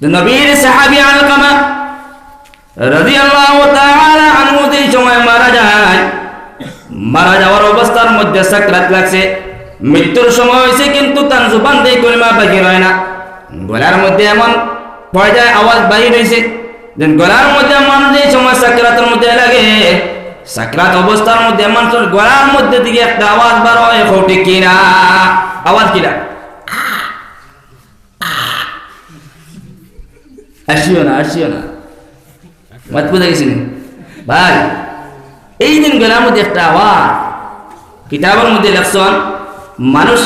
নবীর সাহাবি আলকামা রাদিয়াল্লাহু তাআলা আনহু যেই সময় মারা যায়। মারা যাওয়ার অবস্থার মধ্যে সাকরাত লাগছে। মৃত্যুর সময় হয়েছে কিন্তু তার জুবান দিয়ে কলিমা বাহির হয় না। গলার মধ্যে এমন পর্যায়ে আওয়াজ বাহির হয়েছে। গলার মধ্যে মানুষ যেই সময় সাকরাতের মধ্যে লাগে সাকরাত অবস্থার মধ্যে মানুষের গলার মধ্যে দিকে একটা আওয়াজ বার হয়, ফোটে কিনা। আওয়াজ কিনা? আসিও না আসিও না। মাত বুঝে গেছি ভাই, এই দিন গেলার মধ্যে একটা আওয়াজ, কিতাবের মধ্যে লেখছেন, মানুষ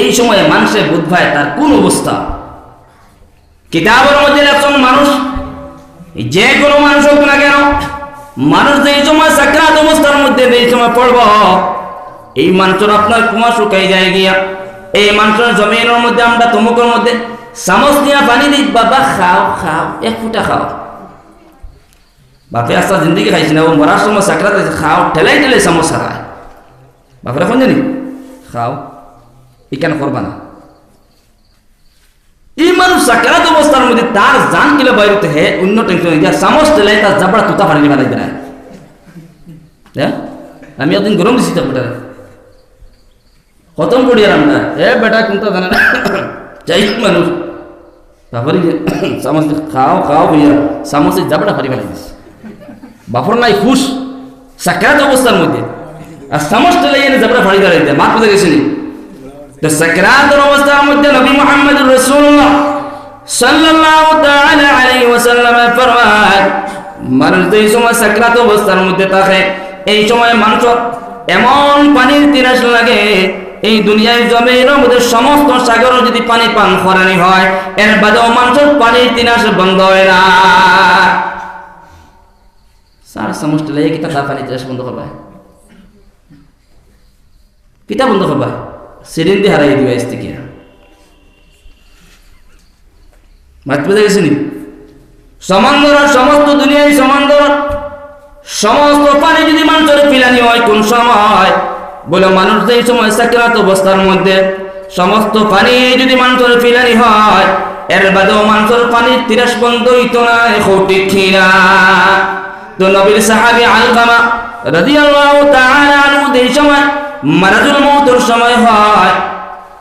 এই সময়ে মানুষের বোধ হয় তার কোন অবস্থা? কিতাবের মধ্যে লেখছেন, মানুষ যে কোনো মানুষ হোক না কেন, মানুষ যে সময় সাকরাত অবস্থার মধ্যে এই সময় পড়ব, এই মানুষের আপনার কুমা শুকাই যায় গিয়া, এই মানুষের জমিনের মধ্যে আমরা তমুকের মধ্যে চামচ দিয়া পানি দিই বাবা খাও খাও এক ফুটা খাও। বাপে আস্তা জিন্দগি খাইছি না ও মরার সময় আছে, খাও ঠেলাই ঠেলাই চামচ হারায় বাপরে এখন জানি? খাও ই কেন করবা না? এই মানুষ সাকরাত অবস্থার মধ্যে তার জান কিলে বাইরে হে অন্য টেনশন দিয়া চামচ ঠেলাই তার জাবড়া তুতা পানি বানাই হ্যাঁ আমি একদিন গরম দিছি তার বেটারে খতম করি আর আমরা এ বেটা কিন্তু জানে না যাই মানুষ তারপরে চামচ খাও খাও হইয়া চামচে জাবড়া ফারি ফেলাই দিস। বাপর নাই খুশ সাকরাত অবস্থার মধ্যে। আর ঠেলাই এনে জাবড়া ফারি ফেলাই দেয়। মাত বুঝে গেছিনি তো সাকরাতের অবস্থার মধ্যে নবী মুহাম্মদ রাসূলুল্লাহ সাল্লাল্লাহু তাআলা আলাইহি ওয়াসাল্লাম ফরমান মানুষ যেই সময় সাকরাত অবস্থার মধ্যে থাকে, এই সময় মানুষ এমন পানির তিরাস লাগে এই দুনিয়ায় জমিনের মধ্যে সমস্ত সাগর যদি পানি পান করানি হয়, এর বাদেও মানুষের পানির তিরাস বন্ধ হয় না। স্যার সমস্ত লেগে কিতা তার পানি তিরাস বন্ধ করবা কিতা বন্ধ করবা সেদিন দিয়ে হারাই দিবা আজ থেকে। মাত গেছিনি সমান্তর সমস্ত দুনিয়ায় সমান্তর সমস্ত পানি যদি মানুষের পিলানি হয়, কোন সময়? বলে মানুষ যে সময় সাকরাত অবস্থার মধ্যে সমস্ত পানি যদি মানুষের পিলানি হয়, এর বাদেও মানুষের পানির তিরাস বন্ধ হইতো না খৌটি খিনা তো নবীর সাহাবি আলকামা রাদিয়াল্লাহু তাআলা আনহু এই সময় মারাজুল মৌতের সময় হয়,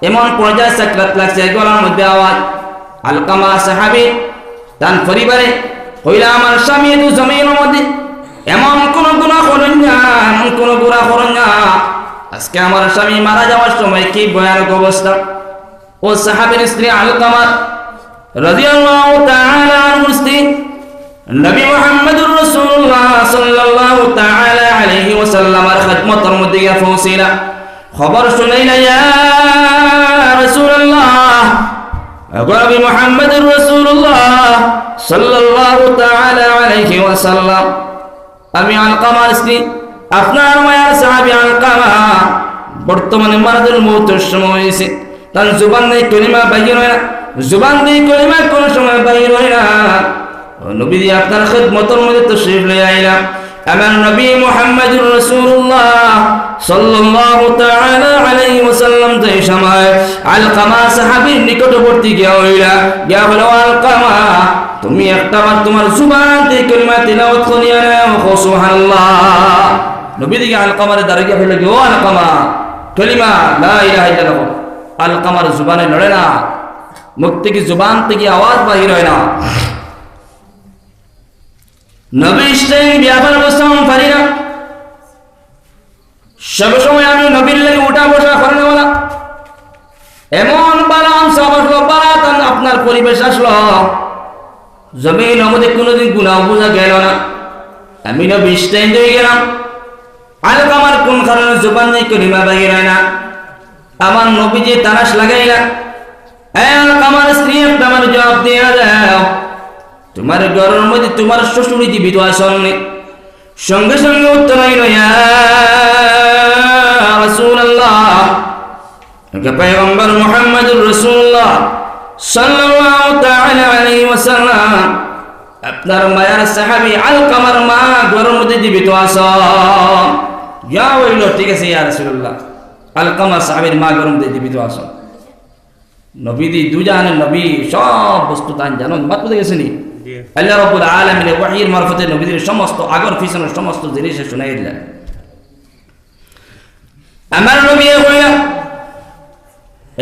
এমন পর্যায়ে সাকরাত লাগছে গলার মধ্যে আওয়াজ। আলকামা সাহাবি তার পরিবারে হইলা আমার স্বামী তো জমিনের মধ্যে এমন কোন গুণা করেন না, এমন কোন গুণা করেন না। আজকে আমার স্বামী মারা যাওয়ার সময় কি ভয়ানক অবস্থা? ও সাহাবের স্ত্রী আলকামার রাদিয়াল্লাহু তাআলা আনহুর স্ত্রী নবী মুহাম্মদুর রাসূলুল্লাহ সাল্লাল্লাহু তাআলা আলাইহি ওয়াসাল্লামের খিদমতের মধ্যে গিয়ে পৌঁছিলা। খবর শুনাইলা, ইয়া রাসূলুল্লাহ নবী মুহাম্মদুর রাসূলুল্লাহ সাল্লাল্লাহু তাআলা আলাইহি ওয়াসাল্লাম, আমি আলকামার স্ত্রী আপনার মায়ার সাহাবি আলকামা বর্তমানে মারাদুল মৌতের সময় হয়েছে। তার জুবান নেই, কলিমা বাহির হয় না। জুবান নেই, কলিমা কোন সময় বাহির হয় না। নবী দিয়ে আপনার খেদমতের মধ্যে তো শরীফ লই আইলাম। আমার নবী মুহাম্মদুর রাসূলুল্লাহ সাল্লাল্লাহু তাআলা আলাইহি ওয়াসাল্লাম এই সময় আলকামা সাহাবীর নিকটবর্তী গিয়া হইলা, গিয়া বলো আলকামা তুমি একটা তোমার জুবান দিয়ে কলিমা তিলাওয়াত করিয়া নাও সুবহানাল্লাহ। নবী দিকে আলকামার দাঁড়িয়ে গিয়া হইলা ও আলকামা কলিমা, লা ইলাহা ইল্লাল্লাহ। আলকামার জুবানে নড়ে না মুখ থেকে জুবান থেকে আওয়াজ বাহির হয় না। নবী ইসলাম ব্যাপার বসতাম পারি না। সব সময় আমি নবীর লাগে উঠা বসা করে নেওয়া এমন বালাম সব আসলো বারাত আপনার পরিবেশ আসলো। জমিন আমাদের কোনোদিন গুণাও বোঝা গেল না। আমি নবী ইসলাম দিয়ে গেলাম। আলোক আমার কোন কারণে জোবান নেই, কলিমা বাহির হয় না। আমার নবী যে তারাস লাগাইলা আমার স্ত্রী আমার জবাব দিয়ে দাও। তোমার ঘরের মধ্যে তোমার শ্বশুরি জীবিত আসেননি সঙ্গে সঙ্গে উত্তর পয়গম্বর মুহাম্মদুর রাসূলুল্লাহ, সাল্লাল্লাহু তাআলা আলাইহি ওয়াসাল্লাম, আপনার মায়ের সাহাবী আলকামার মা ঘরের মধ্যে জীবিত আসন ইয়া হইল ঠিক আছে ইয়া রাসূলুল্লাহ। আলকামা সাহাবীর মা ঘরের মধ্যে জীবিত আসন নবীদি দুজাহানের নবী সব বস্তু তান জানো মাত বুঝে গেছেনি আল্লাহ রব্বুল আলমিনের ওয়াহির মারফতে নবীদের সমস্ত আগর পিছনের সমস্ত জিনিস শুনাই দিলেন। আমার নবী হইয়া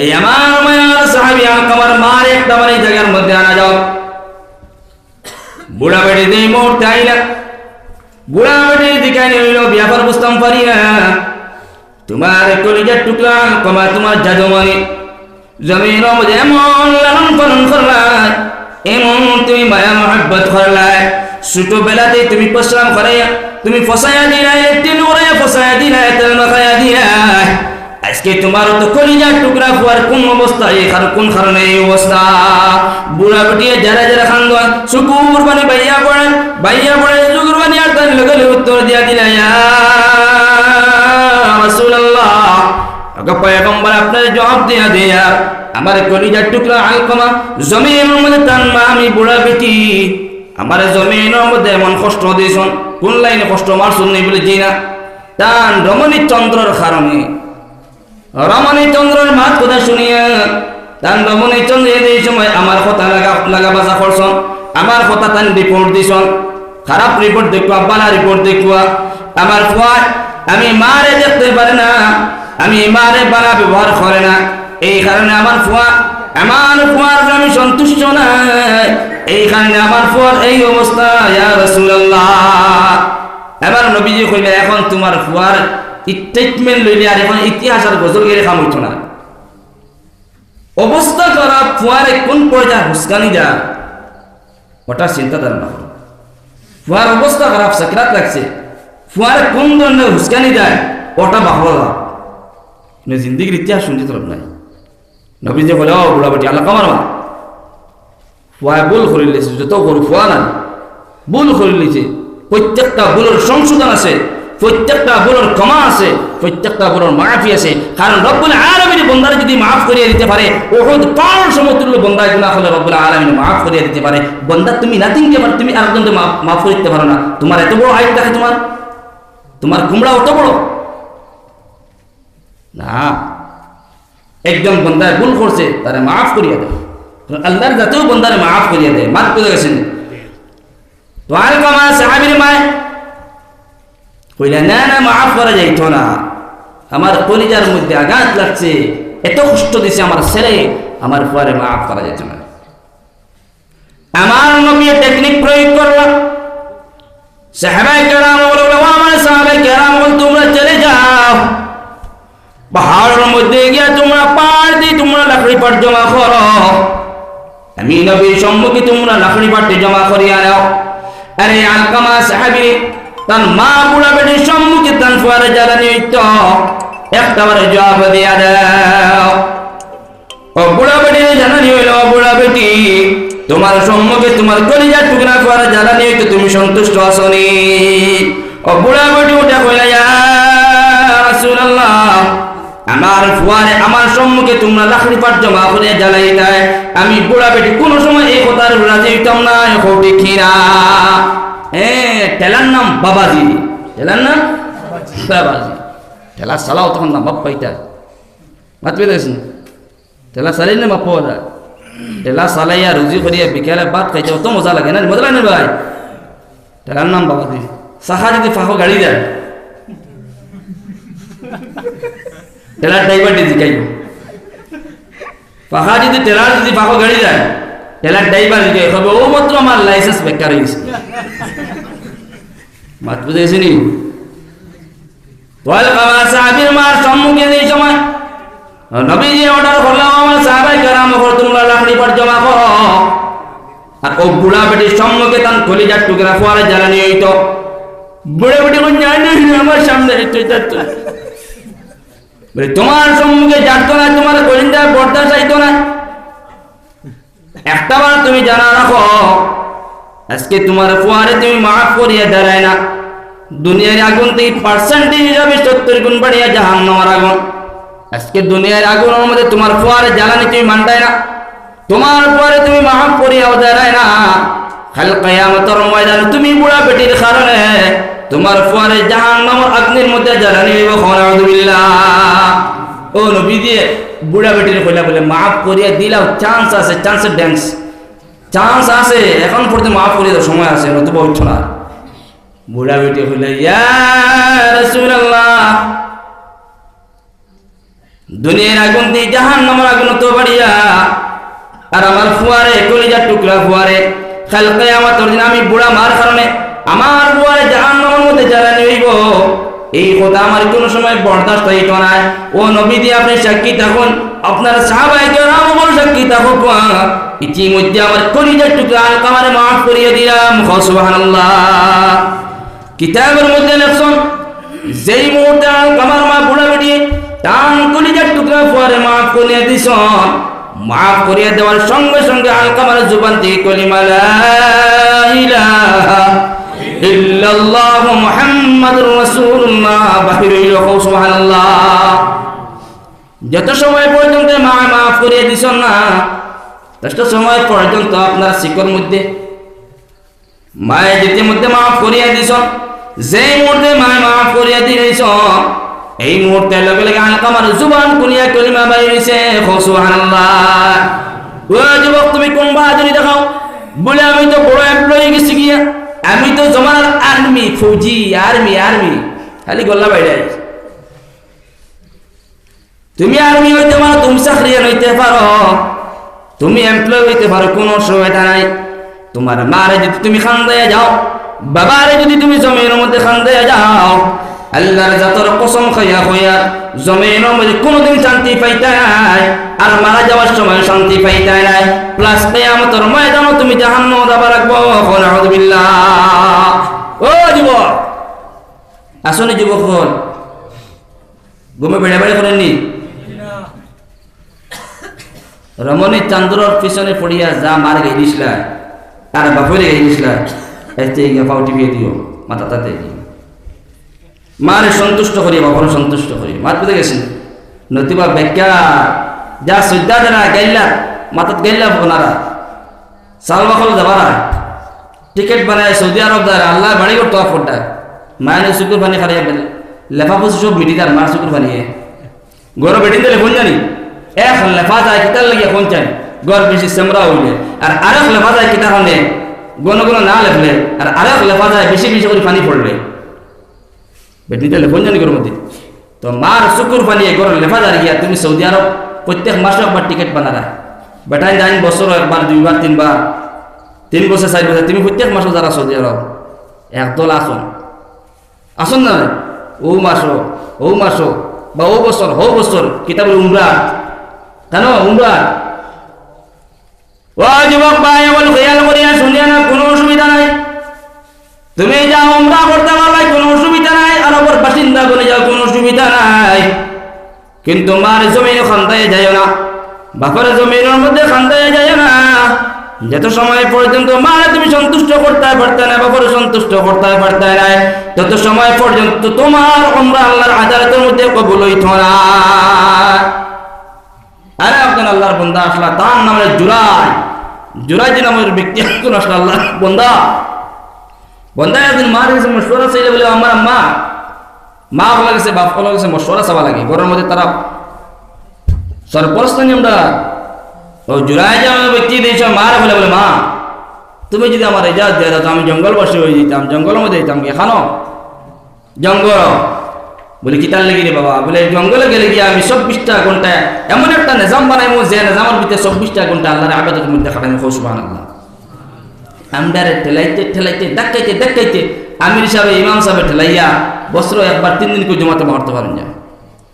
এই আমার মায়ার সাহাবি আমার মার একটা মানে জায়গার মধ্যে আনা যাও। বুড়া বেড়ে দিয়ে মুহূর্তে আইলা বুড়া বেড়ে দিকে নিল ব্যাপার বুঝতাম পারি না তোমার কলিজার টুকরা কমা তোমার জাদুমানি জমির মধ্যে এমন লালন পালন করলাই, এমন তুমি মায়া মহাব্বত করলাই। ছোট বেলাতে তুমি পশ্রাম করাইয়া, তুমি ফসাইয়া দিলাই একটি নোড়াইয়া ফসাইয়া দিলাই, তেল মাখাইয়া দিলাই। আজকে তোমার তো কলিজার টুকরা হওয়ার কোন অবস্থা এখানে কোন কারণে এই অবস্থা? বুড়া বেটিয়ে যারা যারা খান্দোয়ান শুকুর বানি বাইয়া পড়ে বাইয়া পড়ে শুকুর বানি আর তার লগে উত্তর দিয়া পয়গম্বর আপনার জবাব দিয়া দেয়া আমার কলিজার টুকরা আলকমা, জমিনের মধ্যে টান মা, আমি বুড়া বেটি। আমার জমিনের মধ্যে এমন কষ্ট দিয়েছন, কোন লাইনে কষ্ট মারছুন নেই বলে জি না। টান রমণী চন্দ্রর কারণে। রমণী চন্দ্রের মাত কথা শুনিয়া তান রমণী চন্দ্র এই সময় আমার কথা লাগা লাগা বাজা করছন, আমার কথা তান রিপোর্ট দিছন। খারাপ রিপোর্ট দেখুয়া, বালা রিপোর্ট দেখুয়া। আমার ফুয়ায় আমি মারে দেখতে পারে না, আমি মারে বালা ব্যবহার করে না। এই কারণে আমার ফুয়া আমার ফুয়ার আমি সন্তুষ্ট না এই কারণে আমার ফুয়ার এই অবস্থা, ইয়া রাসূলুল্লাহ। এবার নবীজি কইলে এখন তোমার ফুয়ার স্টেটমেন্ট লইলে আর এখন ইতিহাস আর গজল গেলে কাম হইতো না। অবস্থা করা ফুয়ারে কোন পর্যায়ে হুসকানি যা ওটা চিন্তা ধারণা করো। ফুয়ার অবস্থা খারাপ, সাকরাত লাগছে। ফুয়ারে কোন ধরনের হুসকানি দেয়? ওটা বাহবা। জিন্দিগির ইতিহাস শুনতে তরফ নাই। নবীজি বলে, ও বুড়াবাটি, আল্লাহ কামার মা ফুয়ায় ভুল করে লিছে যত গরু ফুয়া না ভুল করে লিছে প্রত্যেকটা ভুলের সংশোধন আছে। প্রত্যেকটা ভুলের ক্ষমা আছে, প্রত্যেকটা ভুলের মাফি আছে। কারণ রব্বুল আলমিনী বন্দারে যদি মাফ করিয়ে দিতে পারে ওহদ পাওয়ার সমতুল্য বন্দা গুণা হলে রব্বুল আলমিনী মাফ করিয়ে দিতে পারে। বন্দা, তুমি নাথিং কে পারো তুমি আরেকজনকে মাফ মাফ করে দিতে পারো না। তোমার এত বড় হাইট থাকে তোমার? তোমার কুমড়া অত বড়? না। একজন বন্দায় ভুল করছে, তারে মাফ করিয়া দেয়। আল্লাহর যাতেও বন্দারে মাফ করিয়া দেয়। মাফ করে গেছেন। তো আর কমা সাহাবির মায় কইলে, না না, মাফ করা যাইতো না। আমার কলিজার মধ্যে আঘাত লাগছে। এত কষ্ট দিছে আমার ছেলে। আমার পরে মাফ করা যেত না। আমার নবী টেকনিক প্রয়োগ করলাম সাহাবাই কেরাম আমার সাহাবাই কেরাম তোমরা চলে যাও। পাহাড়ের মধ্যে গিয়ে তোমরা পাড় দিয়ে তোমরা লাকড়ি পাট জমা করো। আমি নবীর সম্মুখে তোমরা লাকড়ি পাটে জমা করিয়া নাও। আরে আলকামা সাহাবি তার মা বুড়া বেটির সম্মুখে তান জ্বালানি হইত। একটা বারে জবাব দিয়া দাও। ও বুড়া বেটি জ্বালানি হইল বুড়া বেটি তোমার সম্মুখে তোমার কলিজার টুকরা ফুয়ারে জ্বালানি হইতো, তুমি সন্তুষ্ট আসনি। ও বুড়া বেটি উঠা কইলা, ইয়া রাসূলুল্লাহ, আমার ফুয়ারে, আমার সম্মুখে তোমরা লাখড়ি পাট জমা করে জ্বালাই দেয় আমি বুড়া বেটি কোনো সময় এই কথার রাজি হইতাম না এখন দেখি না হ্যাঁ টেলার নাম বাবাজি। টেলার নাম? বাবাজি। টেলা চালাও তখন নাম বাপ্পা এটা। মাতবে দেখছেন টেলা চালাই না বাপ্পা ওরা টেলা চালাইয়া রুজি করিয়া বিকেলে ভাত খাইতে অত মজা লাগে না মজা লাগে না ভাই? টেলার নাম বাবাজি। সাহা যদি ফাঁকো গাড়ি দেয়। টেলার ড্রাইভার দিদি গাইব পাখা যদি টেলার যদি পাখো গাড়ি যায় টেলার ড্রাইভার দিকে হবে ও মাত্র আমার লাইসেন্স বেকার হয়ে গেছে মাত বুঝেছি নি তোয়াল কামা সাহাবির মার সম্মুখে এই সময় নবীজি অর্ডার করলাম, আমার সাহাবাই কেরাম ওপর তোমরা লাকড়ি পর জমা করো। আর ও বুড়া বেটির সম্মুখে তান কলিজার টুকরা ফোয়ারে জ্বালানি হইতো। বুড়ে বেটি কোন জানি আমার সামনে তোমার সম্মুখে জানতো না, তোমার কলিন্দার বর্দা চাইতো না। একটা বার তুমি জানা রাখো, আজকে তোমার ফুয়ারে তুমি মাফ করিয়া দাঁড়ায় না। দুনিয়ার আগুন থেকে পার্সেন্টেজ হিসাবে সত্তর গুণ বাড়িয়া জাহান নামার আগুন। আজকে দুনিয়ার আগুনের মধ্যে তোমার ফুয়ারে জ্বালানি তুমি মানটায় না। তোমার পরে তুমি মাফ করিয়াও দাঁড়ায় না। খাল কায়ামতর ময়দানে তুমি বুড়া বেটির কারণে তোমার ফুয়ারে জাহান নামর অগ্নির মধ্যে জ্বালানি খানাউদুবিল্লাহ ও নবী দিয়ে বুড়া বেটির কইলা বলে, মাফ করিয়া দিলাও চান্স আছে চান্সের ড্যান্স চান্স আছে, এখন পর্যন্ত মাফ করিয়ে দেওয়ার সময় আছে, নতুবা উঠছ না। বুড়া বেটি রাসূলুল্লাহ, দুনিয়ার আগুন দিয়ে জাহান নামার আগুন তো বাড়িয়া, আর আমার ফুয়ারে, কলিজার টুকরা ফুয়ারে খালকে আমার তোর দিন আমি বুড়া মার এই কথা আমার কোনো সময় বরদাস্ত হইত না। ও নবী আপনি সাক্ষী থাকুন। আপনার সাহাবাই কেরাম সাক্ষী থাকুক। ইতিমধ্যে আমার কলিজার টুকরা আমারে মাফ করিয়ে দিলাম। সুবহানাল্লাহ। কিতাবের মধ্যে লেখছেন, যেই মুহূর্তে আমার মা বুড়া বেটিয়ে টান কলিজার টুকরা পরে মাফ করিয়া দিস মাফ করিয়া দেওয়ার সঙ্গে সঙ্গে আলকামার জুবান থেকে কলিমা লা ইলাহা ইল্লাল্লাহু মুহাম্মাদুর রাসূলুল্লাহ। বাহির হইল কও, সুবহানাল্লাহ। যত সময় পর্যন্ত মা মাফ করিয়া দিস না, তত সময় পর্যন্ত আপনার শিকর মধ্যে মায়ের যেতে মধ্যে মাফ করিয়া দিস যে মুহূর্তে মায় মাফ করিয়া দিয়েছ এই মুহূর্তে লগে লগে আলকামার জুবান কুলিয়া কলিমা বাইরেছে সুবহানাল্লাহ। ও যুবক, তুমি কোন বাহাদুরি দেখাও? বলে আমি তো বড় এমপ্লয়ি গেছি গিয়া। আমি তো জমানার আর্মি ফৌজি আর্মি আর্মি খালি গল্লা বাইরে তুমি আর্মি হইতে পারো, তুমি চাকরিয়ান হইতে পারো। তুমি এমপ্লয় হইতে পারো, কোনো অসুবিধা নাই। তোমার মারে যদি তুমি খান দিয়ে যাও, বাবারে যদি তুমি জমির মধ্যে খান দিয়ে যাও আল্লাহর জাতর কসম খাইয়া হইয়া মধ্যে কোনোদিন শান্তি পাইতে নাই, আর মারা যাওয়ার সময় শান্তি পাইতে নাই। প্লাস কিয়ামতের ময়দানও তুমি জাহান্নামে যাবা রাখব নাউযুবিল্লাহ ও যুবক আসলে যুবক হল ঘুমে বেড়ে বেড়ে করেননি রমণী চান্দুরর পিছনে পড়িয়া যা মার গেছিলা আর বাপরে গেছিলা এতে পাও টিপিয়ে দিও, মাথা তাতে দিও মারে সন্তুষ্ট করি বাবার সন্তুষ্ট করি। মাত বুঝে গেছেন নতুবা ব্যাখ্যা, যা শ্রদ্ধা দেনা, গাইলা, মাথাত গাইলা বোনারা সাল বাকল যাবারা টিকিট বানায় সৌদি আরব দ্বারা আল্লাহ বাড়ি করতো ফোনটা মায়ের শুকুর পানি খারাইয়া লেফা বসে সব মিটি তার মার শুকুর পানিয়ে গরো বেটিন দিলে ফোন জানি। এক লেফা যায়, কিতার লাগিয়ে ফোন চাই। গর বেশি সেমরা হইলে আর আরেক লেফা যায় কিতা হলে গণ গণ না লেখলে আর আরেক লেফা যায়, বেশি বেশি করে পানি পড়লে বেটিন দিলে ফোন জানি গরম মধ্যে তো মার শুকুর পানিয়ে গরম লেফা যায় গিয়া তুমি সৌদি আরব প্রত্যেক মাসে একবার টিকিট বানারা বেটাই যাইন বছর একবার, দুইবার, তিনবার। তিন বছর, চার বছর, তুমি প্রত্যেক মাসে যারা সৌদি আরব, একদল আসন। আসুন না ও মাসো ও মাসো, বা ও বছর, হো বছর কিতাবের উমরা। কেন? উমরা। ও যুবক ভাই, বল খেয়াল করিয়া শুনিয়া না, কোনো অসুবিধা নাই। তুমি যা উমরা করতে পারলাই, কোনো অসুবিধা নাই বাসিন্দা বলে যাও কোনো সুবিধা নাই। কিন্তু মার জমিন খান্দায় যায় না, বাপের জমিনের মধ্যে খান্দায় যায় না। যত সময় পর্যন্ত মারে তুমি সন্তুষ্ট করতে পারতে না বাপরে সন্তুষ্ট করতে পারতে নাই তত সময় পর্যন্ত তোমার আমরা আল্লাহর আদালতের মধ্যে কবুল হইত না। আরে একজন আল্লাহর বন্দা আসলা, তার নামে জুরাই। জুরাই যে নামের ব্যক্তি আসলা আল্লাহর বন্দা? বন্দা একদিন মার গেছে মশওয়ারা চাইলে বলে, আমার মা মা বলা গেছে বাপ বলা গেছে মশওয়ারা চাওয়া লাগে। ঘরের মধ্যে তারা সরপরস্ত নিয়মটা, ও জুরাই যে আমার ব্যক্তি দিয়েছ, মার বলে বলে, মা, তুমি যদি আমার এজাজ দিয়ে দাও আমি জঙ্গলবাসী হয়ে যেতাম, জঙ্গলের মধ্যে যেতাম, এখানো জঙ্গল। বলে, কি তার লেগে বাবা? বলে, জঙ্গলে গেলে গিয়ে আমি চব্বিশটা ঘণ্টা, এমন একটা নিজাম বানাইমু, যে নিজামের ভিতরে চব্বিশটা ঘণ্টা আল্লাহর আবেদনের মধ্যে খাটাই খুশবান আল্লাহ আমদারে ঠেলাইতে ঠেলাইতে ডাকাইতে ডাকাইতে আমির সাহেব, ইমাম সাহেব ঠেলাইয়া বস্ত্র একবার তিন দিন করে জমাতে মারতে পারেন যা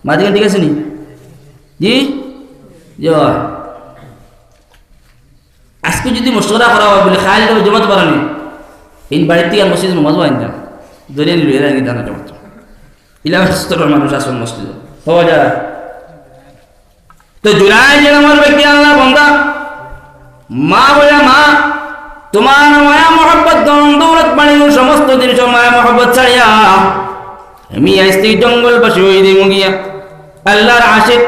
মাঝখানে ঠিক আছে নি? জি? আজকে যদি মশলা করা হয় বলে খাইলে তবে জমাতে পারেনি এই বাড়ির থেকে আর মসজিদ মজা হয় না। ধরে নিল, এরা দানা জমাতে ইলামের স্তরের মানুষ আসুন মসজিদে। পাওয়া যায়। তো জুলাই যে আমার ব্যক্তি আল্লাহ বন্দা, মা বলে, মা, তোমার মায়া মহব্বত দৌলত বাণী সমস্ত জিনিস মায়া মহব্বত ছাড়িয়া আমি আসতে জঙ্গলবাসী হয়ে দিব গিয়া। আল্লাহর আশিক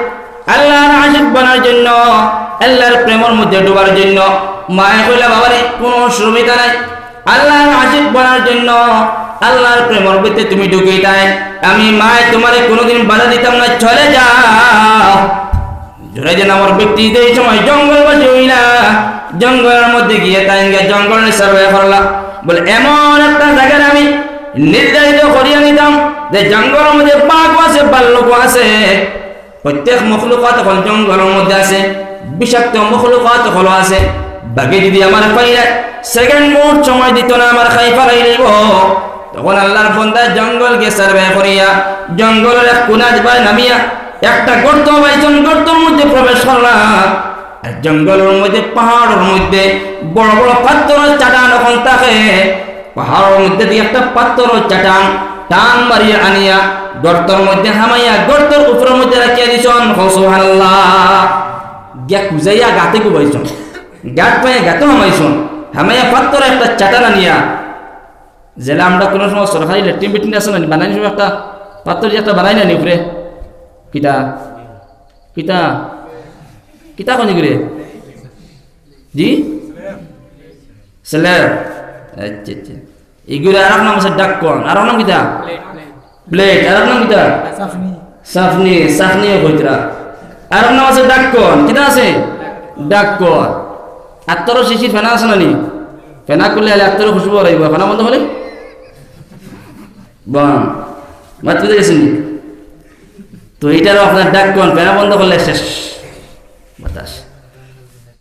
আল্লাহর আশিক বানার জন্য, আল্লাহর প্রেমের মধ্যে ডোবার জন্য। মায়ে কইলা, বাবারে, কোনো সুবিধা নাই। আল্লাহর আশিক বানার জন্য, আল্লাহর প্রেমর ভিতরে তুমি ঢুকে তাই। আমি মায় তোমারে কোনোদিন বাধা দিতাম না, চলে যাও জোরে যেন আমার ব্যক্তি এই সময় জঙ্গল বাজে হইলা জঙ্গলের মধ্যে গিয়ে তাই জঙ্গলের সার্ভে করলা। বলে, এমন একটা জায়গায় আমি নির্ধারিত করিয়া নিতাম যে জঙ্গলের মধ্যে বাঘ আছে বাল্যক আছে, প্রত্যেক মখলুকাত হল জঙ্গলের মধ্যে আছে, বিষাক্ত মখলুকাত হল আছে। বাকি যদি আমার পাইলে সেকেন্ড মোট সময় দিত না, আমার খাই পালাই লইব তখন আল্লাহর বন্দা জঙ্গলকে সার্ভে করিয়া, জঙ্গলের এক কোনাজ বাই নামিয়া, একটা গর্ত পাইছেন গর্তের মধ্যে প্রবেশ করলা। আর জঙ্গলের মধ্যে, পাহাড়ের মধ্যে, বড় বড় পাথরের চাটান এখন থাকে। পাহাড়ের মধ্যে দিয়ে একটা পাথরের চাটান টান মারিয়া আনিয়া গর্তের মধ্যে হামাইয়া, গর্তের উপরের মধ্যে রাখিয়া দিছন। সুবহানাল্লাহ। গিয়া কুজাইয়া গাতে কুবাইছন। গাত পাইয়া গাতে হামাইছন। হামাইয়া পাথর একটা চাটান আনিয়া, জেলা আমরা কোনো সময় সরকারি লেট্রিন বেট্রিন আছে না বানাই সময় একটা? দিয়ে একটা বানাই নি উপরে। কিতা কিতা কিতা কোনি করে জি? স্ল্যাব আচ্ছা আচ্ছা। এগুলো আর এক নাম আছে ডাক কোন। আর নাম কিতা? প্লেট আর এক নাম কিতা? সাফনি। সাফনি। কইতরা আর নাম আছে ডাক কোন। কিতা আছে? ডাক কোন। আত্মর শিশির ফেনা আছে না নি? ফেনা করলে আত্মর খুশবু রাইব ফেনা বন্ধ হলে? বাম মাত বুঝে গেছেন তো এইটারও আপনার ডাক কোন। ফেনা বন্ধ করলে শেষ। বাতাস।